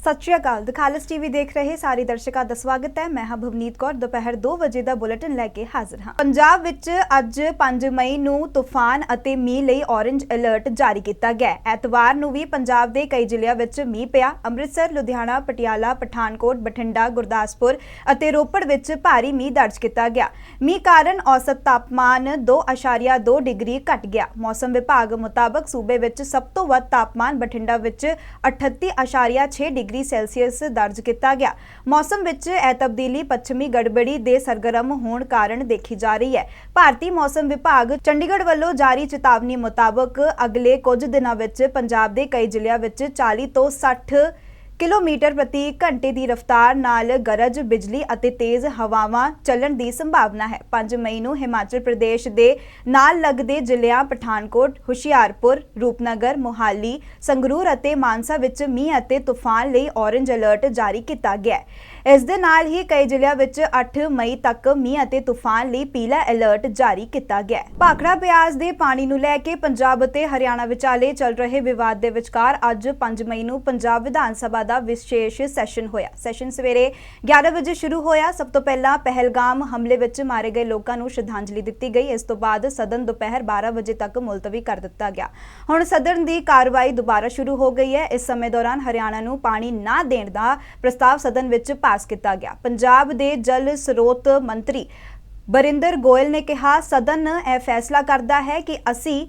ਸਤਿ ਸ਼੍ਰੀ ਅਕਾਲ। ਦਖਾਲਸ ਟੀਵੀ ਦੇਖ ਰਹੇ ਸਾਰੇ ਦਰਸ਼ਕਾਂ ਦਾ ਸਵਾਗਤ ਹੈ। ਮੈਂ ਹਾਂ ਭਵਨੀਤ ਕੌਰ। ਦੁਪਹਿਰ 2 ਵਜੇ ਦਾ ਬੁਲੇਟਿਨ ਲੈ ਕੇ ਹਾਜ਼ਰ ਹਾਂ। ਪੰਜਾਬ ਵਿੱਚ ਅੱਜ 5 ਮਈ ਨੂੰ ਤੂਫਾਨ ਅਤੇ ਮੀਂਹ ਲਈ ਔਰੇਂਜ ਅਲਰਟ ਜਾਰੀ ਕੀਤਾ ਗਿਆ ਐਤਵਾਰ ਨੂੰ ਵੀ ਪੰਜਾਬ ਦੇ ਕਈ ਜ਼ਿਲ੍ਹਿਆਂ ਵਿੱਚ ਮੀਂਹ ਪਿਆ। ਅੰਮ੍ਰਿਤਸਰ, ਲੁਧਿਆਣਾ, ਪਟਿਆਲਾ, ਪਠਾਨਕੋਟ, ਬਠਿੰਡਾ, ਗੁਰਦਾਸਪੁਰ ਅਤੇ ਰੋਪੜ ਵਿੱਚ ਭਾਰੀ ਮੀਂਹ ਦਰਜ ਕੀਤਾ ਗਿਆ। ਮੀਂਹ ਕਾਰਨ ਔਸਤ ਤਾਪਮਾਨ 2.2 ਡਿਗਰੀ ਘਟ ਗਿਆ। ਮੌਸਮ ਵਿਭਾਗ ਮੁਤਾਬਕ ਸੂਬੇ ਵਿੱਚ ਸਭ ਤੋਂ ਵੱਧ ਤਾਪਮਾਨ ਬਠਿੰਡਾ ਵਿੱਚ 38.6 ਡਿਗਰੀ ਡਿਗਰੀ ਸੈਲਸੀਅਸ ਦਰਜ ਕੀਤਾ ਗਿਆ। ਮੌਸਮ ਵਿੱਚ ਇਹ ਤਬਦੀਲੀ ਪੱਛਮੀ ਗੜਬੜੀ ਦੇ ਸਰਗਰਮ ਹੋਣ ਕਾਰਨ ਦੇਖੀ ਜਾ ਰਹੀ ਹੈ। ਭਾਰਤੀ ਮੌਸਮ ਵਿਭਾਗ ਚੰਡੀਗੜ੍ਹ ਵੱਲੋਂ ਜਾਰੀ ਚੇਤਾਵਨੀ ਮੁਤਾਬਕ ਅਗਲੇ ਕੁਝ ਦਿਨਾਂ ਵਿੱਚ ਪੰਜਾਬ ਦੇ ਕਈ ਜ਼ਿਲ੍ਹਿਆਂ ਵਿੱਚ 40 ਤੋਂ 60 ਕਿਲੋਮੀਟਰ ਪ੍ਰਤੀ ਘੰਟੇ ਦੀ ਰਫ਼ਤਾਰ ਨਾਲ ਗਰਜ, ਬਿਜਲੀ ਅਤੇ ਤੇਜ਼ ਹਵਾਵਾਂ ਚੱਲਣ ਦੀ ਸੰਭਾਵਨਾ ਹੈ। 5 ਮਈ ਨੂੰ ਹਿਮਾਚਲ ਪ੍ਰਦੇਸ਼ ਦੇ ਨਾਲ ਲੱਗਦੇ ਜ਼ਿਲ੍ਹਿਆਂ ਪਠਾਨਕੋਟ, ਹੁਸ਼ਿਆਰਪੁਰ, ਰੂਪਨਗਰ, ਮੋਹਾਲੀ, ਸੰਗਰੂਰ ਅਤੇ ਮਾਨਸਾ ਵਿੱਚ ਮੀਂਹ ਅਤੇ ਤੂਫਾਨ ਲਈ ਔਰੰਜ ਅਲਰਟ ਜਾਰੀ ਕੀਤਾ ਗਿਆ ਹੈ। ਇਸ ਦੇ ਨਾਲ ਹੀ ਕਈ ਜ਼ਿਲ੍ਹਿਆਂ ਵਿੱਚ 8 ਮਈ ਤੱਕ ਮੀਂਹ ਅਤੇ ਤੂਫਾਨ ਲਈ ਪੀਲਾ ਅਲਰਟ ਜਾਰੀ ਕੀਤਾ ਗਿਆ ਹੈ। ਭਾਖੜਾ ਬਿਆਸ ਦੇ ਪਾਣੀ ਨੂੰ ਲੈ ਕੇ ਪੰਜਾਬ ਅਤੇ ਹਰਿਆਣਾ ਵਿਚਾਲੇ ਚੱਲ ਰਹੇ ਵਿਵਾਦ ਦੇ ਵਿਚਕਾਰ ਅੱਜ 5 ਮਈ ਨੂੰ ਪੰਜਾਬ ਵਿਧਾਨ ਸਭਾ ਦਾ ਵਿਸ਼ੇਸ਼ ਸੈਸ਼ਨ ਹੋਇਆ। ਸੈਸ਼ਨ ਸਵੇਰੇ 11 ਵਜੇ ਸ਼ੁਰੂ ਹੋਇਆ। ਸਭ ਤੋਂ ਪਹਿਲਾਂ ਪਹਿਲਗਾਮ ਹਮਲੇ ਵਿੱਚ ਮਾਰੇ ਗਏ ਲੋਕਾਂ ਨੂੰ ਸ਼ਰਧਾਂਜਲੀ ਦਿੱਤੀ ਗਈ। ਇਸ ਤੋਂ ਬਾਅਦ ਸਦਨ ਦੁਪਹਿਰ 12 ਵਜੇ ਤੱਕ ਮੁਲਤਵੀ ਕਰ ਦਿੱਤਾ ਗਿਆ। ਹੁਣ ਸਦਨ ਦੀ ਕਾਰਵਾਈ ਦੁਬਾਰਾ ਸ਼ੁਰੂ ਹੋ ਗਈ ਹੈ। ਇਸ ਸਮੇਂ ਦੌਰਾਨ ਹਰਿਆਣਾ ਨੂੰ ਪਾਣੀ ਨਾ ਦੇਣ ਦਾ ਪ੍ਰਸਤਾਵ ਸਦਨ ਵਿੱਚ ਪਾਸ ਕੀਤਾ ਗਿਆ। ਪੰਜਾਬ ਦੇ ਜਲ ਸਰੋਤ ਮੰਤਰੀ ਬਰਿੰਦਰ ਗੋਇਲ ਨੇ ਕਿਹਾ, ਸਦਨ ਇਹ ਫੈਸਲਾ ਕਰਦਾ ਹੈ ਕਿ ਅਸੀਂ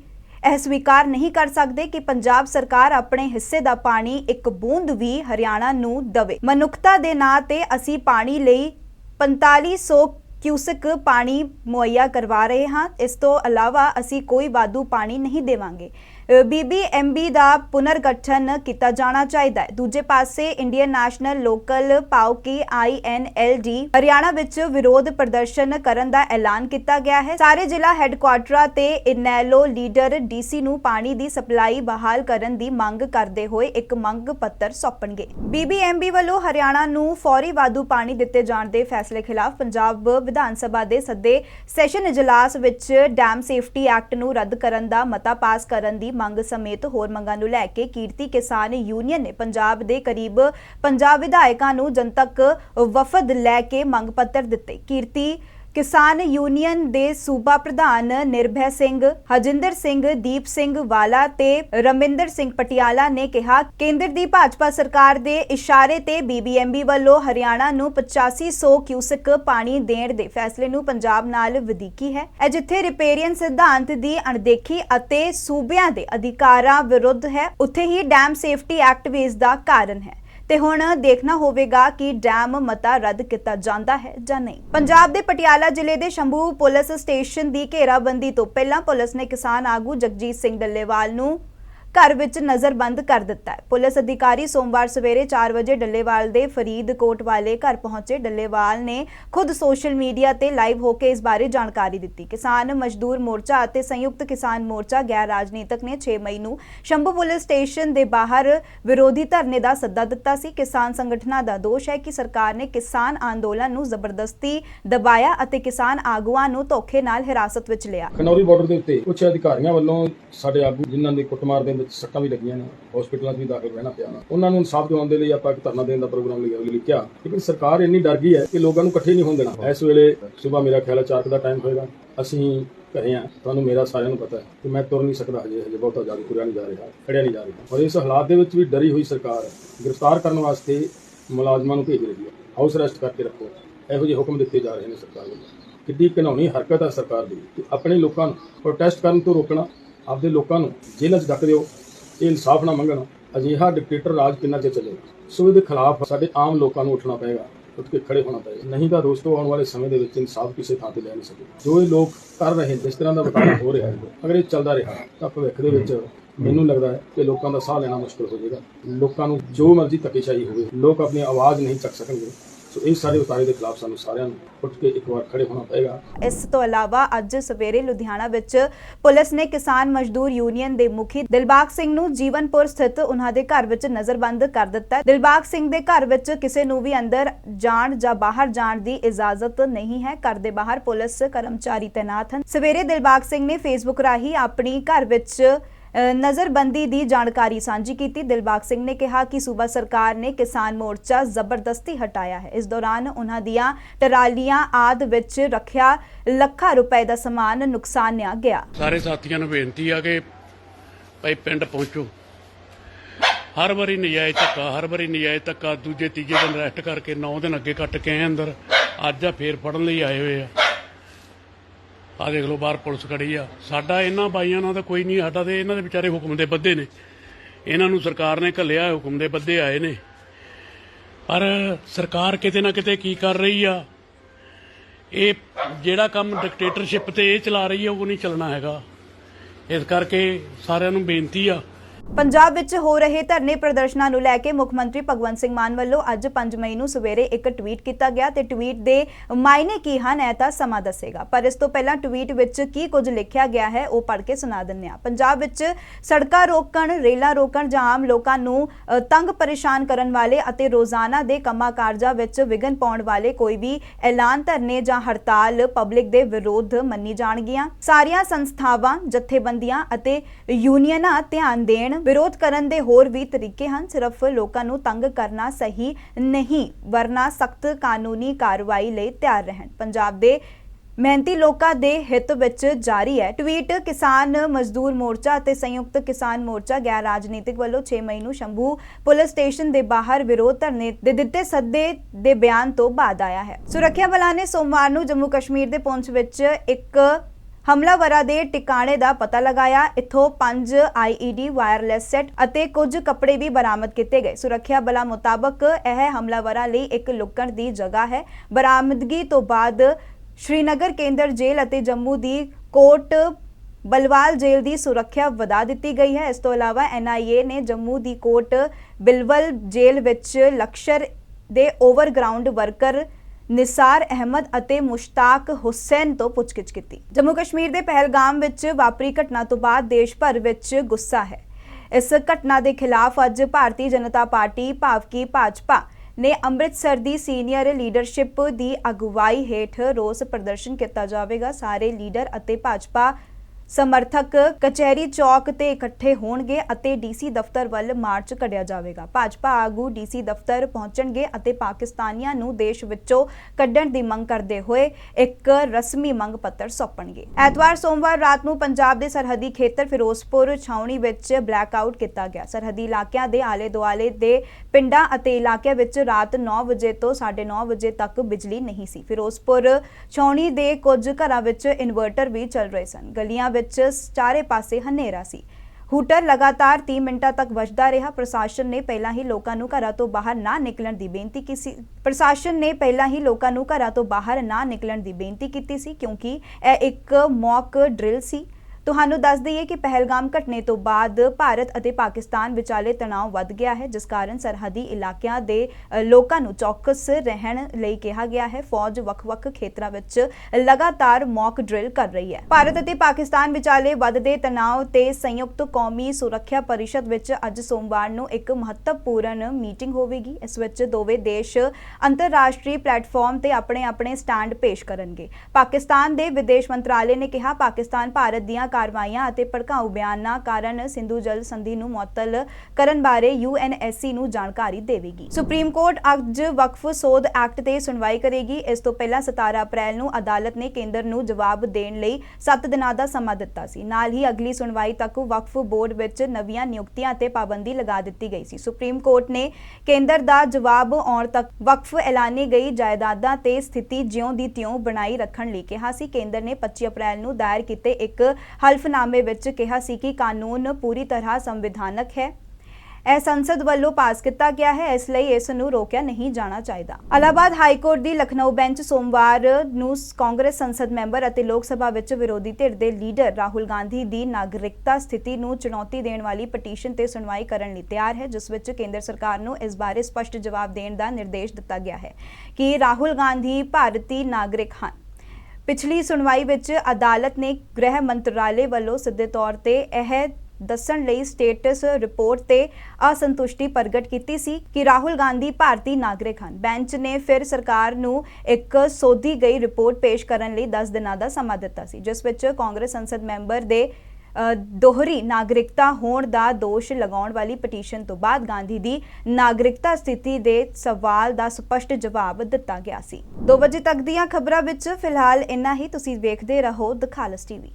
ਇਹ ਸਵੀਕਾਰ ਨਹੀਂ ਕਰ ਸਕਦੇ ਕਿ ਪੰਜਾਬ ਸਰਕਾਰ ਆਪਣੇ ਹਿੱਸੇ ਦਾ ਪਾਣੀ ਇੱਕ ਬੂੰਦ ਵੀ ਹਰਿਆਣਾ ਨੂੰ ਦਵੇ। ਮਨੁੱਖਤਾ ਦੇ ਨਾਂ ਤੇ ਅਸੀਂ ਪਾਣੀ ਲਈ 4500 ਕਿਊਸਕ ਪਾਣੀ ਮੁਹੱਈਆ ਕਰਵਾ ਰਹੇ ਹਾਂ। ਇਸ ਤੋਂ ਇਲਾਵਾ ਅਸੀਂ ਕੋਈ ਵਾਧੂ ਪਾਣੀ ਨਹੀਂ ਦੇਵਾਂਗੇ। ਬੀਬੀਐਮਬੀ ਦਾ ਪੁਨਰਗਠਨ ਕੀਤਾ ਜਾਣਾ ਚਾਹੀਦਾ ਹੈ। ਦੂਜੇ ਪਾਸੇ ਇੰਡੀਅਨ ਨੈਸ਼ਨਲ ਲੋਕਲ ਪਾਉਕੀ ਆਈਐਨਐਲਡੀ ਹਰਿਆਣਾ ਵਿੱਚ ਵਿਰੋਧ ਪ੍ਰਦਰਸ਼ਨ ਕਰਨ ਦਾ ਐਲਾਨ ਕੀਤਾ ਗਿਆ ਹੈ। ਸਾਰੇ ਜ਼ਿਲ੍ਹਾ ਹੈੱਡਕੁਆਟਰਾਂ ਤੇ ਇਨੈਲੋ ਲੀਡਰ ਡੀਸੀ ਨੂੰ ਪਾਣੀ ਦੀ ਸਪਲਾਈ ਬਹਾਲ ਕਰਨ ਦੀ ਮੰਗ ਕਰਦੇ ਹੋਏ ਇੱਕ ਮੰਗ ਪੱਤਰ ਸੌਂਪਣਗੇ। ਬੀਬੀਐਮਬੀ ਵੱਲੋਂ ਹਰਿਆਣਾ ਨੂੰ ਫੌਰੀ ਵਾਧੂ ਪਾਣੀ ਦਿੱਤੇ ਜਾਣ ਦੇ ਫੈਸਲੇ ਖਿਲਾਫ ਪੰਜਾਬ ਵਿਧਾਨ ਸਭਾ ਦੇ ਸੱਦੇ ਸੈਸ਼ਨ ਇਜਲਾਸ ਵਿੱਚ ਡੈਮ ਸੇਫਟੀ ਐਕਟ ਨੂੰ ਰੱਦ ਕਰਨ ਦਾ ਮਤਾ ਪਾਸ ਕਰਨ ਦੀ ਮੰਗ ਸਮੇਤ ਹੋਰ ਮੰਗਾਂ ਨੂੰ ਲੈ ਕੇ ਕੀਰਤੀ ਕਿਸਾਨ ਯੂਨੀਅਨ ਨੇ ਪੰਜਾਬ ਦੇ ਕਰੀਬ ਪੰਜਾਬ ਵਿਧਾਇਕਾਂ ਨੂੰ ਜਨਤਕ ਵਫਦ ਲੈ ਕੇ ਮੰਗ ਪੱਤਰ ਦਿੱਤੇ। ਕੀਰਤੀ ਕਿਸਾਨ ਯੂਨੀਅਨ ਦੇ ਸੂਬਾ ਪ੍ਰਧਾਨ ਨਿਰਭੈ ਸਿੰਘ ਹਜਿੰਦਰ ਸਿੰਘ, ਦੀਪ ਸਿੰਘ ਵਾਲਾ ਤੇ ਰਮਿੰਦਰ ਸਿੰਘ ਪਟਿਆਲਾ ਨੇ ਕਿਹਾ, ਕੇਂਦਰ ਦੀ ਭਾਜਪਾ ਸਰਕਾਰ ਦੇ ਇਸ਼ਾਰੇ ਤੇ ਬੀਬੀਐਮਬੀ ਵੱਲੋਂ ਹਰਿਆਣਾ ਨੂੰ 8500 ਕਿਊਸਕ ਪਾਣੀ ਦੇਣ ਦੇ ਫੈਸਲੇ ਨੂੰ ਪੰਜਾਬ ਨਾਲ ਵਧੀਕੀ ਹੈ। ਇਹ ਜਿੱਥੇ ਰਿਪੇਰੀਅਨ ਸਿਧਾਂਤ ਦੀ ਅਣਦੇਖੀ ਅਤੇ ਸੂਬਿਆਂ ਦੇ ਅਧਿਕਾਰਾਂ ਵਿਰੁੱਧ ਹੈ, ਉੱਥੇ ਹੀ ਡੈਮ ਸੇਫਟੀ ਐਕਟ ਵੀ ਇਸ ਦਾ ਕਾਰਨ ਹੈ। ਤੇ ਹੁਣ ਦੇਖਣਾ ਹੋਵੇਗਾ ਕਿ ਡੈਮ ਮਤਾ ਰੱਦ ਕੀਤਾ ਜਾਂਦਾ ਹੈ ਜਾਂ ਨਹੀਂ। ਪੰਜਾਬ ਦੇ ਪਟਿਆਲਾ ਜ਼ਿਲ੍ਹੇ ਦੇ ਸ਼ੰਭੂ ਪੁਲਿਸ ਸਟੇਸ਼ਨ ਦੀ ਘੇਰਾਬੰਦੀ ਤੋਂ ਪਹਿਲਾਂ ਪੁਲਿਸ ਨੇ ਕਿਸਾਨ ਆਗੂ ਜਗਜੀਤ ਸਿੰਘ ਡੱਲੇਵਾਲ ਨੂੰ ਘਰ ਵਿੱਚ ਨਜ਼ਰਬੰਦ ਕਰ ਦਿੱਤਾ ਹੈ। ਪੁਲਿਸ ਅਧਿਕਾਰੀ ਸੋਮਵਾਰ ਸਵੇਰੇ 4 ਵਜੇ ਡੱਲੇਵਾਲ ਦੇ ਫਰੀਦਕੋਟ ਵਾਲੇ ਘਰ ਪਹੁੰਚੇ। ਡੱਲੇਵਾਲ ਨੇ ਖੁਦ ਸੋਸ਼ਲ ਮੀਡੀਆ ਤੇ ਲਾਈਵ ਹੋ ਕੇ ਇਸ ਬਾਰੇ ਜਾਣਕਾਰੀ ਦਿੱਤੀ। ਕਿਸਾਨ ਮਜ਼ਦੂਰ ਮੋਰਚਾ ਅਤੇ ਸੰਯੁਕਤ ਕਿਸਾਨ ਮੋਰਚਾ ਗੈਰ ਰਾਜਨੀਤਿਕ ਨੇ 6 ਮਈ ਨੂੰ ਸ਼ੰਭੂ ਪੁਲਿਸ ਸਟੇਸ਼ਨ ਦੇ ਬਾਹਰ ਵਿਰੋਧੀ ਧਰਨੇ ਦਾ ਸੱਦਾ ਦਿੱਤਾ ਸੀ। ਕਿਸਾਨ ਸੰਗਠਨਾਂ ਦਾ ਦੋਸ਼ ਹੈ ਕਿ ਸਰਕਾਰ ਨੇ ਕਿਸਾਨ ਅੰਦੋਲਨ ਨੂੰ ਜ਼ਬਰਦਸਤੀ ਦਬਾਇਆ ਅਤੇ ਕਿਸਾਨ ਆਗੂਆਂ ਨੂੰ ਧੋਖੇ ਨਾਲ ਹਿਰਾਸਤ ਵਿੱਚ ਲਿਆ। ਖਨੌਰੀ ਬਾਰਡਰ ਦੇ ਉੱਤੇ ਉੱਚ ਅਧਿਕਾਰੀਆਂ ਵੱਲੋਂ ਸਾਡੇ ਆਗੂ ਜਿਨ੍ਹਾਂ ਦੀ ਕੁੱਟਮਾਰ ਦੇ ਵਿੱਚ ਸੱਟਾਂ ਵੀ ਲੱਗੀਆਂ ਨੇ ਹਸਪੀਟਲਾਂ 'ਚ ਵੀ ਦਾਖਲ ਰਹਿਣਾ ਪਿਆ ਨਾ ਉਹਨਾਂ ਨੂੰ ਇਨਸਾਫ ਦਿਵਾਉਣ ਦੇ ਲਈ ਆਪਾਂ ਇੱਕ ਧਰਨਾ ਦੇਣ ਦਾ ਪ੍ਰੋਗਰਾਮ ਲਿਆ ਲਿਖਿਆ। ਲੇਕਿਨ ਸਰਕਾਰ ਇੰਨੀ ਡਰ ਗਈ ਹੈ ਕਿ ਲੋਕਾਂ ਨੂੰ ਇਕੱਠੇ ਨਹੀਂ ਹੋਣ ਦੇਣਾ। ਇਸ ਵੇਲੇ ਸਵੇਰ ਮੇਰਾ ਖਿਆਲ ਹੈ 4 ਦਾ ਟਾਈਮ ਹੋਏਗਾ। ਅਸੀਂ ਘਰੇ ਆ ਤੁਹਾਨੂੰ ਮੇਰਾ ਸਾਰਿਆਂ ਨੂੰ ਪਤਾ ਹੈ ਕਿ ਮੈਂ ਤੁਰ ਨਹੀਂ ਸਕਦਾ ਹਜੇ ਹਜੇ ਬਹੁਤਾ ਜ਼ਿਆਦਾ ਤੁਰਿਆ ਨਹੀਂ ਜਾ ਰਿਹਾ, ਖੜਿਆ ਨਹੀਂ ਜਾ ਰਿਹਾ। ਔਰ ਇਸ ਹਾਲਾਤ ਦੇ ਵਿੱਚ ਵੀ ਡਰੀ ਹੋਈ ਸਰਕਾਰ ਗ੍ਰਿਫਤਾਰ ਕਰਨ ਵਾਸਤੇ ਮੁਲਾਜ਼ਮਾਂ ਨੂੰ ਭੇਜ ਰਹੀ ਹੈ। ਹਾਊਸ ਅਰੈਸਟ ਕਰਕੇ ਰੱਖੋ। ਇਹੋ ਜਿਹੇ ਹੁਕਮ ਦਿੱਤੇ ਜਾ ਰਹੇ ਨੇ ਸਰਕਾਰ ਵੱਲੋਂ। ਕਿੱਡੀ ਘਿਨਾਉਣੀ ਹਰਕਤ ਹੈ ਸਰਕਾਰ ਦੀ ਕਿ ਆਪਣੇ ਲੋਕਾਂ ਨੂੰ ਪ੍ਰੋਟੈਸਟ ਕਰਨ ਤੋਂ ਰੋਕਣਾ ਆਪਦੇ ਲੋਕਾਂ ਨੂੰ ਜੇਲ੍ਹਾਂ 'ਚ ਡੱਕ ਦਿਓ, ਇਹ ਇਨਸਾਫ ਨਾ ਮੰਗਣ, ਅਜਿਹਾ ਡਿਕਟੇਟਰ ਰਾਜ ਕਿੰਨਾ ਚਿਰ ਚੱਲੇਗਾ? ਸੋ ਇਹਦੇ ਖਿਲਾਫ ਸਾਡੇ ਆਮ ਲੋਕਾਂ ਨੂੰ ਉੱਠਣਾ ਪਏਗਾ, ਉੱਠ ਕੇ ਖੜੇ ਹੋਣਾ ਪਏਗਾ। ਨਹੀਂ ਤਾਂ ਦੋਸਤੋ ਆਉਣ ਵਾਲੇ ਸਮੇਂ ਦੇ ਵਿੱਚ ਇਨਸਾਫ ਕਿਸੇ ਥਾਂ ਤੇ ਲੈ ਨਹੀਂ ਸਕੇ। ਜੋ ਇਹ ਲੋਕ ਕਰ ਰਹੇ ਜਿਸ ਤਰ੍ਹਾਂ ਦਾ ਵਕਾਰਾ ਹੋ ਰਿਹਾ ਹੈ। ਅਗਰ ਇਹ ਚੱਲਦਾ ਰਿਹਾ, ਤਾਂ ਭਵਿੱਖ ਦੇ ਵਿੱਚ ਮੈਨੂੰ ਲੱਗਦਾ ਹੈ ਕਿ ਲੋਕਾਂ ਦਾ ਸਾਹ ਲੈਣਾ ਮੁਸ਼ਕਲ ਹੋ ਜਾਏਗਾ। ਲੋਕਾਂ ਨੂੰ ਜੋ ਮਰਜ਼ੀ ਧੱਕੇਸ਼ਾਹੀ ਹੋਵੇ, ਲੋਕ ਆਪਣੀ ਆਵਾਜ਼ ਨਹੀਂ ਚੱਕ ਸਕਣਗੇ। ਸੋ ਇਹ ਸਾਰੇ ਉਤਾਰੇ ਦੇ ਖਿਲਾਫ ਸਾਨੂੰ ਸਾਰਿਆਂ ਨੂੰ ਉੱਠ ਕੇ ਇੱਕ ਵਾਰ ਖੜੇ ਹੋਣਾ ਪਏਗਾ। ਇਸ ਤੋਂ ਇਲਾਵਾ ਅੱਜ ਸਵੇਰੇ ਲੁਧਿਆਣਾ ਵਿੱਚ ਪੁਲਿਸ ਨੇ ਕਿਸਾਨ ਮਜ਼ਦੂਰ ਯੂਨੀਅਨ ਦੇ ਮੁਖੀ ਦਿਲਬਾਗ ਸਿੰਘ ਨੂੰ ਜੀਵਨਪੁਰ ਸਥਿਤ ਉਹਨਾਂ ਦੇ ਘਰ ਵਿੱਚ ਨਜ਼ਰਬੰਦ ਕਰ ਦਿੱਤਾ। ਹੈ ਦਿਲਬਾਗ ਸਿੰਘ ਦੇ ਘਰ ਵਿੱਚ ਕਿਸੇ ਨੂੰ ਵੀ ਅੰਦਰ ਜਾਣ ਜਾਂ ਬਾਹਰ ਜਾਣ ਦੀ ਇਜਾਜ਼ਤ ਨਹੀਂ ਹੈ। ਘਰ ਦੇ ਬਾਹਰ ਪੁਲਿਸ ਕਰਮਚਾਰੀ ਤੈਨਾਤ ਹਨ। ਸਵੇਰੇ ਦਿਲਬਾਗ ਸਿੰਘ ਨੇ ਫੇਸਬੁੱਕ ਰਾਹੀਂ ਆਪਣੀ ਘਰ ਵਿੱਚ ਨਜ਼ਰਬੰਦੀ ਦੀ ਜਾਣਕਾਰੀ ਸਾਂਝੀ ਕੀਤੀ। ਦਿਲਬਾਗ ਸਿੰਘ ਨੇ ਕਿਹਾ ਕਿ ਸੂਬਾ ਸਰਕਾਰ ਨੇ ਕਿਸਾਨ ਮੋਰਚਾ ਜ਼ਬਰਦਸਤੀ ਹਟਾਇਆ ਹੈ। ਇਸ ਦੌਰਾਨ ਉਹਨਾਂ ਦੀਆਂ ਟਰਾਲੀਆਂ ਆਦ ਵਿੱਚ ਰੱਖਿਆ ਲੱਖਾਂ ਰੁਪਏ ਦਾ ਸਮਾਨ ਨੁਕਸਾਨਿਆ ਗਿਆ। ਸਾਰੇ ਸਾਥੀਆਂ ਨੂੰ ਬੇਨਤੀ ਆ ਕਿ ਭਾਈ ਪਿੰਡ ਪਹੁੰਚੋ। ਹਰ ਵਾਰੀ ਨਜਾਇਜ਼ ਧੱਕਾ, ਹਰ ਵਾਰੀ ਨਜਾਇਜ਼ ਧੱਕਾ। ਦੂਜੇ ਤੀਜੇ ਦਿਨ ਅਰੈਸਟ ਕਰਕੇ 9 ਦਿਨ ਅੱਗੇ ਕੱਟ ਕੇ ਆਏ ਅੰਦਰ। ਅੱਜ ਆ ਫੇਰ ਫੜਨ ਲਈ ਆਏ ਹੋਏ ਆ। ਆ ਦੇਖ ਲਓ, ਬਾਹਰ ਪੁਲਿਸ ਖੜੀ ਆ। ਸਾਡਾ ਇਹਨਾਂ ਬਾਈਆਂ ਨਾਲ ਤਾਂ ਕੋਈ ਨਹੀਂ, ਸਾਡਾ ਤੇ ਇਹਨਾਂ ਦੇ ਵਿਚਾਰੇ ਹੁਕਮ ਦੇ ਬੱਧੇ ਨੇ। ਇਹਨਾਂ ਨੂੰ ਸਰਕਾਰ ਨੇ ਘੱਲਿਆ, ਹੁਕਮ ਦੇ ਬੱਧੇ ਆਏ ਨੇ। ਪਰ ਸਰਕਾਰ ਕਿਤੇ ਨਾ ਕਿਤੇ ਕੀ ਕਰ ਰਹੀ ਆ? ਇਹ ਜਿਹੜਾ ਕੰਮ ਡਿਕਟੇਟਰਸ਼ਿਪ ਤੇ ਇਹ ਚਲਾ ਰਹੀ ਆ, ਉਹ ਨਹੀਂ ਚੱਲਣਾ ਹੈਗਾ। ਇਸ ਕਰਕੇ ਸਾਰਿਆਂ ਨੂੰ ਬੇਨਤੀ ਆ ਪੰਜਾਬ ਵਿੱਚ ਹੋ ਰਹੇ ਧਰਨੇ ਪ੍ਰਦਰਸ਼ਨਾਂ ਨੂੰ ਲੈ ਕੇ ਮੁੱਖ ਮੰਤਰੀ ਭਗਵੰਤ ਸਿੰਘ ਮਾਨ ਵੱਲੋਂ ਅੱਜ 5 ਮਈ ਨੂੰ ਸਵੇਰੇ ਇੱਕ ਟਵੀਟ ਕੀਤਾ ਗਿਆ ਤੇ ਟਵੀਟ ਦੇ ਮਾਇਨੇ ਕੀ ਹਨ ਇਹ ਤਾਂ ਸਮਾਂ ਦੱਸੇਗਾ। ਪਰ ਇਸ ਤੋਂ ਪਹਿਲਾਂ ਟਵੀਟ ਵਿੱਚ ਕੀ ਕੁਝ ਲਿਖਿਆ ਗਿਆ ਹੈ ਉਹ ਪੜ੍ਹ ਕੇ ਸੁਣਾ ਦਿੰਦੇ ਹਾਂ। ਪੰਜਾਬ ਵਿੱਚ ਸੜਕਾਂ ਰੋਕਣ, ਰੇਲਾਂ ਰੋਕਣ ਜਾਂ ਆਮ ਲੋਕਾਂ ਨੂੰ ਤੰਗ ਪਰੇਸ਼ਾਨ ਕਰਨ ਵਾਲੇ ਅਤੇ ਰੋਜ਼ਾਨਾ ਦੇ ਕੰਮਾਂ ਕਾਰਜਾਂ ਵਿੱਚ ਵਿਘਨ ਪਾਉਣ ਵਾਲੇ ਕੋਈ ਵੀ ਐਲਾਨ ਧਰਨੇ ਜਾਂ ਹੜਤਾਲ ਪਬਲਿਕ ਦੇ ਵਿਰੋਧ ਮੰਨੀ ਜਾਣਗੀਆਂ। ਸਾਰੀਆਂ ਸੰਸਥਾਵਾਂ, ਜਥੇਬੰਦੀਆਂ ਅਤੇ ਯੂਨੀਅਨਾਂ ਧਿਆਨ ਦੇਣ ਵਿਰੋਧ ਕਰਨ ਦੇ ਹੋਰ ਵੀ ਤਰੀਕੇ ਹਨ। ਸਿਰਫ ਲੋਕਾਂ ਨੂੰ ਤੰਗ ਕਰਨਾ ਸਹੀ ਨਹੀਂ, ਵਰਨਾ ਸਖਤ ਕਾਨੂੰਨੀ ਕਾਰਵਾਈ ਲਈ ਤਿਆਰ ਰਹਿਣ। ਪੰਜਾਬ ਦੇ ਮਿਹਨਤੀ ਲੋਕਾਂ ਦੇ ਹਿੱਤ ਵਿੱਚ ਜਾਰੀ ਹੈ। ਟਵੀਟ, ਕਿਸਾਨ ਮਜ਼ਦੂਰ ਮੋਰਚਾ ਅਤੇ ਸੰਯੁਕਤ ਕਿਸਾਨ ਮੋਰਚਾ ਗੈਰ ਰਾਜਨੀਤਿਕ ਵੱਲੋਂ 6 ਮਈ ਨੂੰ ਸ਼ੰਭੂ ਪੁਲਿਸ ਸਟੇਸ਼ਨ ਦੇ ਬਾਹਰ ਵਿਰੋਧ ਧਰਨੇ ਦੇ ਦਿੱਤੇ ਸੱਦੇ ਦੇ ਬਿਆਨ ਤੋਂ ਬਾਅਦ ਆਇਆ ਹੈ। ਸੁਰੱਖਿਆ ਬਲਾਂ ਨੇ ਸੋਮਵਾਰ ਨੂੰ ਜੰਮੂ ਕਸ਼ਮੀਰ ਦੇ ਪੁੰਛ ਵਿੱਚ ਇੱਕ ਹਮਲਾਵਰਾਂ ਦੇ ਟਿਕਾਣੇ ਦਾ ਪਤਾ ਲਗਾਇਆ। ਇੱਥੋਂ 5 ਆਈਈਡੀ ਵਾਇਰਲੈਸ ਸੈੱਟ ਅਤੇ ਕੁਝ ਕੱਪੜੇ ਵੀ ਬਰਾਮਦ ਕੀਤੇ ਗਏ। ਸੁਰੱਖਿਆ ਬਲਾਂ ਮੁਤਾਬਕ ਇਹ ਹਮਲਾਵਰਾਂ ਲਈ ਇੱਕ ਲੁਕਣ ਦੀ ਜਗ੍ਹਾ ਹੈ। ਬਰਾਮਦਗੀ ਤੋਂ ਬਾਅਦ ਸ਼੍ਰੀਨਗਰ ਕੇਂਦਰ ਜੇਲ੍ਹ ਅਤੇ ਜੰਮੂ ਦੀ ਕੋਟ ਬਲਵਾਲ ਜੇਲ੍ਹ ਦੀ ਸੁਰੱਖਿਆ ਵਧਾ ਦਿੱਤੀ ਗਈ ਹੈ। ਇਸ ਤੋਂ ਇਲਾਵਾ ਐਨਆਈਏ ਨੇ ਜੰਮੂ ਦੀ ਕੋਟ ਬਿਲਵਲ ਜੇਲ੍ਹ ਵਿੱਚ ਲਕਸ਼ਰ ਦੇ ਓਵਰਗਰਾਉਂਡ ਵਰਕਰ ਨਿਸਾਰ ਅਹਿਮਦ ਅਤੇ ਮੁਸ਼ਤਾਕ ਹੁਸੈਨ ਤੋਂ ਪੁੱਛਗਿੱਛ ਕੀਤੀ। ਜੰਮੂ ਕਸ਼ਮੀਰ ਦੇ ਪਹਿਲਗਾਮ ਵਿੱਚ ਵਾਪਰੀ ਘਟਨਾ ਤੋਂ ਬਾਅਦ ਦੇਸ਼ ਭਰ ਵਿੱਚ ਗੁੱਸਾ ਹੈ। ਇਸ ਘਟਨਾ ਦੇ ਖਿਲਾਫ ਅੱਜ ਭਾਰਤੀ ਜਨਤਾ ਪਾਰਟੀ ਭਾਵ ਕਿ ਭਾਜਪਾ ਨੇ ਅੰਮ੍ਰਿਤਸਰ ਦੀ ਸੀਨੀਅਰ ਲੀਡਰਸ਼ਿਪ ਦੀ ਅਗਵਾਈ ਹੇਠ ਰੋਸ ਪ੍ਰਦਰਸ਼ਨ ਕੀਤਾ ਜਾਵੇਗਾ। ਸਾਰੇ ਲੀਡਰ ਅਤੇ ਭਾਜਪਾ ਸਮਰਥਕ ਕਚਹਿਰੀ ਚੌਕ ਤੇ ਇਕੱਠੇ ਹੋਣਗੇ ਅਤੇ ਡੀਸੀ ਦਫ਼ਤਰ ਵੱਲ ਮਾਰਚ ਕੱਢਿਆ ਜਾਵੇਗਾ। ਭਾਜਪਾ ਆਗੂ ਡੀਸੀ ਦਫ਼ਤਰ ਪਹੁੰਚਣਗੇ ਅਤੇ ਪਾਕਿਸਤਾਨੀਆਂ ਨੂੰ ਦੇਸ਼ ਵਿੱਚੋਂ ਕੱਢਣ ਦੀ ਮੰਗ ਕਰਦੇ ਹੋਏ ਇੱਕ ਰਸਮੀ ਮੰਗ ਪੱਤਰ ਸੌਂਪਣਗੇ। ਐਤਵਾਰ ਸੋਮਵਾਰ ਰਾਤ ਨੂੰ ਪੰਜਾਬ ਦੇ ਸਰਹੱਦੀ ਖੇਤਰ ਫਿਰੋਜ਼ਪੁਰ ਛਾਉਣੀ ਵਿੱਚ ਬਲੈਕਆਊਟ ਕੀਤਾ ਗਿਆ। ਸਰਹੱਦੀ ਇਲਾਕਿਆਂ ਦੇ ਆਲੇ ਦੁਆਲੇ ਦੇ ਪਿੰਡਾਂ ਅਤੇ ਇਲਾਕਿਆਂ ਵਿੱਚ ਰਾਤ 9 ਵਜੇ ਤੋਂ 9:30 ਵਜੇ ਤੱਕ ਬਿਜਲੀ ਨਹੀਂ ਸੀ। ਫਿਰੋਜ਼ਪੁਰ ਛਾਉਣੀ ਦੇ ਕੁਝ ਘਰਾਂ ਵਿੱਚ ਇਨਵਰਟਰ ਵੀ ਚੱਲ ਰਹੇ ਸਨ। ਗਲੀਆਂ ਵਿੱਚ ਚਾਰੇ ਪਾਸੇ ਹਨੇਰਾ ਸੀ। ਹੂਟਰ ਲਗਾਤਾਰ 30 ਮਿੰਟਾਂ ਤੱਕ ਵੱਜਦਾ ਰਿਹਾ। ਪ੍ਰਸ਼ਾਸਨ ਨੇ ਪਹਿਲਾਂ ਹੀ ਲੋਕਾਂ ਨੂੰ ਘਰਾਂ ਤੋਂ ਬਾਹਰ ਨਾ ਨਿਕਲਣ ਦੀ ਬੇਨਤੀ ਕੀਤੀ ਪ੍ਰਸ਼ਾਸਨ ਨੇ ਪਹਿਲਾਂ ਹੀ ਲੋਕਾਂ ਨੂੰ ਘਰਾਂ ਤੋਂ ਬਾਹਰ ਨਾ ਨਿਕਲਣ ਦੀ ਬੇਨਤੀ ਕੀਤੀ ਸੀ ਕਿਉਂਕਿ ਇਹ ਇੱਕ ਮੌਕ ਡਰਿਲ ਸੀ। ਤੁਹਾਨੂੰ ਦੱਸ ਦਈਏ ਕਿ ਪਹਿਲਗਾਮ ਘਟਨੇ ਤੋਂ ਬਾਅਦ ਭਾਰਤ ਅਤੇ ਪਾਕਿਸਤਾਨ ਵਿਚਾਲੇ ਤਣਾਅ ਵੱਧ ਗਿਆ ਹੈ, ਜਿਸ ਕਾਰਨ ਸਰਹੱਦੀ ਇਲਾਕਿਆਂ ਦੇ ਲੋਕਾਂ ਨੂੰ ਚੌਕਸ ਰਹਿਣ ਲਈ ਕਿਹਾ ਗਿਆ ਹੈ। ਫੌਜ ਵੱਖ-ਵੱਖ ਖੇਤਰਾਂ ਵਿੱਚ ਲਗਾਤਾਰ ਮੌਕ ਡਰਿਲ ਕਰ ਰਹੀ ਹੈ। ਭਾਰਤ ਅਤੇ ਪਾਕਿਸਤਾਨ ਵਿਚਾਲੇ ਵੱਧਦੇ ਤਣਾਅ ਤੇ ਸੰਯੁਕਤ ਕੌਮੀ ਸੁਰੱਖਿਆ ਪਰਿਸ਼ਦ ਵਿੱਚ ਅੱਜ ਸੋਮਵਾਰ ਨੂੰ ਇੱਕ ਮਹੱਤਵਪੂਰਨ ਮੀਟਿੰਗ ਹੋਵੇਗੀ। ਇਸ ਵਿੱਚ ਦੋਵੇਂ ਦੇਸ਼ ਅੰਤਰਰਾਸ਼ਟਰੀ ਪਲੇਟਫਾਰਮ ਤੇ ਆਪਣੇ-ਆਪਣੇ ਸਟੈਂਡ ਪੇਸ਼ ਕਰਨਗੇ। ਪਾਕਿਸਤਾਨ ਦੇ ਵਿਦੇਸ਼ ਮੰਤਰਾਲੇ ਨੇ ਕਿਹਾ, ਪਾਕਿਸਤਾਨ ਭਾਰਤ ਦੀਆਂ ਕਾਰਵਾਈਆਂ ਅਤੇ ਭੜਕਾਊ ਬਿਆਨਾਂ ਕਾਰਨ ਸਿੰਧੂ ਜਲ ਸੰਧੀ ਨੂੰ ਮੁਅੱਤਲ ਕਰਨ ਬਾਰੇ ਯੂਐਨਐਸਸੀ ਨੂੰ ਜਾਣਕਾਰੀ ਦੇਵੇਗੀ। ਸੁਪਰੀਮ ਕੋਰਟ ਅੱਜ ਵਕਫ ਸੋਧ ਐਕਟ ਤੇ ਸੁਣਵਾਈ ਕਰੇਗੀ। ਇਸ ਤੋਂ ਪਹਿਲਾਂ 17 ਅਪ੍ਰੈਲ ਨੂੰ ਅਦਾਲਤ ਨੇ ਕੇਂਦਰ ਨੂੰ ਜਵਾਬ ਦੇਣ ਲਈ 7 ਦਿਨਾਂ ਦਾ ਸਮਾਂ ਦਿੱਤਾ ਸੀ। ਨਾਲ ਹੀ ਅਗਲੀ ਸੁਣਵਾਈ ਤੱਕ ਵਕਫ ਬੋਰਡ ਵਿੱਚ ਨਵੀਆਂ ਨਿਯੁਕਤੀਆਂ ਤੇ ਪਾਬੰਦੀ ਲਗਾ ਦਿੱਤੀ ਗਈ ਸੀ। ਸੁਪਰੀਮ ਕੋਰਟ ਨੇ ਕੇਂਦਰ ਦਾ ਜਵਾਬ ਆਉਣ ਤੱਕ ਵਕਫ ਐਲਾਨੀ ਗਈ ਜਾਇਦਾਦਾਂ ਤੇ ਸਥਿਤੀ ਜਿਉਂ ਦੀ ਤਿਉਂ ਬਣਾਈ ਰੱਖਣ ਲਈ ਕਿਹਾ ਸੀ। ਕੇਂਦਰ ਨੇ 25 ਅਪ੍ਰੈਲ ਨੂੰ ਦਾਇਰ ਕੀਤੇ ਇੱਕ ਹਲਫਨਾਮੇ ਵਿੱਚ ਕਿਹਾ ਸੀ ਕਿ ਕਾਨੂੰਨ ਪੂਰੀ ਤਰ੍ਹਾਂ ਸੰਵਿਧਾਨਕ ਹੈ। ਇਹ ਸੰਸਦ ਵੱਲੋਂ ਪਾਸ ਕੀਤਾ ਗਿਆ ਹੈ, ਇਸ ਲਈ ਇਸ ਨੂੰ ਰੋਕਿਆ ਨਹੀਂ ਜਾਣਾ ਚਾਹੀਦਾ। ਅਲਾਹਾਬਾਦ ਹਾਈ ਕੋਰਟ ਦੀ ਲਖਨਊ ਬੈਂਚ ਸੋਮਵਾਰ ਨੂੰ ਕਾਂਗਰਸ ਸੰਸਦ ਮੈਂਬਰ ਅਤੇ ਲੋਕ ਸਭਾ ਵਿੱਚ ਵਿਰੋਧੀ ਧਿਰ ਦੇ ਲੀਡਰ ਰਾਹੁਲ ਗਾਂਧੀ ਦੀ ਨਾਗਰਿਕਤਾ ਸਥਿਤੀ ਨੂੰ ਚੁਣੌਤੀ ਦੇਣ ਵਾਲੀ ਪਟੀਸ਼ਨ ਤੇ ਸੁਣਵਾਈ ਕਰਨ ਲਈ ਤਿਆਰ ਹੈ, ਜਿਸ ਵਿੱਚ ਕੇਂਦਰ ਸਰਕਾਰ ਨੂੰ ਇਸ ਬਾਰੇ ਸਪਸ਼ਟ ਜਵਾਬ ਦੇਣ ਦਾ ਨਿਰਦੇਸ਼ ਦਿੱਤਾ ਗਿਆ ਹੈ ਕਿ ਰਾਹੁਲ ਗਾਂਧੀ ਭਾਰਤੀ ਨਾਗਰਿਕ ਹਨ। ਪਿਛਲੀ ਸੁਣਵਾਈ ਵਿੱਚ ਅਦਾਲਤ ਨੇ ਗ੍ਰਹਿ ਮੰਤਰਾਲੇ ਵੱਲੋਂ ਸਿੱਧੇ ਤੌਰ ਤੇ ਇਹ ਦੱਸਣ ਲਈ ਸਟੇਟਸ ਰਿਪੋਰਟ ਤੇ ਅਸੰਤੁਸ਼ਟੀ ਪ੍ਰਗਟ ਕੀਤੀ ਸੀ ਕਿ ਰਾਹੁਲ ਗਾਂਧੀ ਭਾਰਤੀ ਨਾਗਰਿਕ ਹਨ। ਬੈਂਚ ਨੇ ਫਿਰ ਸਰਕਾਰ ਨੂੰ ਇੱਕ ਸੋਧੀ ਗਈ ਰਿਪੋਰਟ ਪੇਸ਼ ਕਰਨ ਲਈ 10 ਦਿਨਾਂ ਦਾ ਸਮਾਂ ਦਿੱਤਾ ਸੀ, ਜਿਸ ਵਿੱਚ ਕਾਂਗਰਸ ਸੰਸਦ ਮੈਂਬਰ ਦੇ ਦੋਹਰੀ ਨਾਗਰਿਕਤਾ ਹੋਣ ਦਾ ਦੋਸ਼ ਲਗਾਉਣ ਵਾਲੀ ਪਟੀਸ਼ਨ ਤੋਂ ਬਾਅਦ ਗਾਂਧੀ ਦੀ ਨਾਗਰਿਕਤਾ ਸਥਿਤੀ ਦੇ ਸਵਾਲ ਦਾ ਸਪਸ਼ਟ ਜਵਾਬ ਦਿੱਤਾ ਗਿਆ ਸੀ। 2 ਵਜੇ ਤੱਕ ਦੀਆਂ ਖਬਰਾਂ ਵਿੱਚ ਫਿਲਹਾਲ ਇੰਨਾ ਹੀ। ਤੁਸੀਂ ਵੇਖਦੇ ਰਹੋ ਦਖਾਲਸ ਟੀਵੀ।